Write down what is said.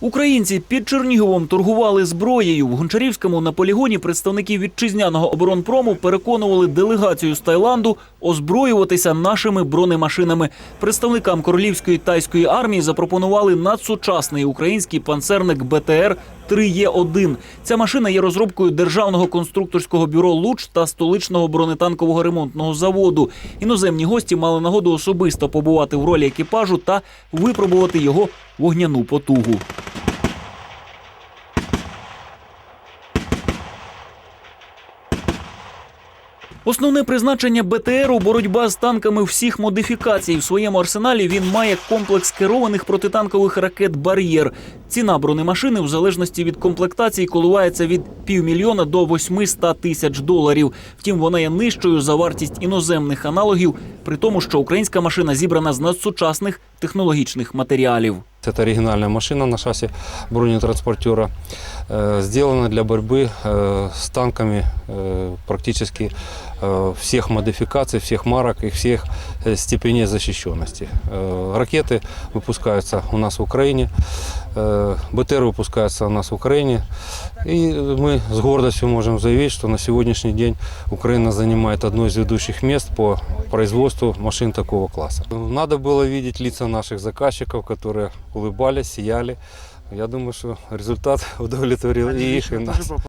Українці під Черніговом торгували зброєю. В Гончарівському на полігоні представники вітчизняного оборонпрому переконували делегацію з Таїланду озброюватися нашими бронемашинами. Представникам королівської тайської армії запропонували надсучасний український панцерник БТР 3Е1. Ця машина є розробкою державного конструкторського бюро Луч та столичного бронетанкового ремонтного заводу. Іноземні гості мали нагоду особисто побувати в ролі екіпажу та випробувати його вогняну потугу. Основне призначення БТРу – боротьба з танками всіх модифікацій. В своєму арсеналі він має комплекс керованих протитанкових ракет «Бар'єр». Ціна бронемашини в залежності від комплектації коливається від півмільйона до 800 тисяч доларів. Втім, вона є нижчою за вартість іноземних аналогів, при тому, що українська машина зібрана з надсучасних технологічних матеріалів. Это оригинальная машина на шасси бронетранспортера, э, сделана для борьбы э, с танками э, практически э, всех модификаций, всех марок и всех э, степеней защищенности. Э, Ракеты выпускаются у нас в Украине, э, БТР выпускается у нас в Украине. И мы с гордостью можем заявить, что на сегодняшний день Украина занимает одно из ведущих мест по производству машин такого класса. Надо было видеть лица наших заказчиков, которые улыбались, сияли. Я думаю, что результат удовлетворил и их, и нас.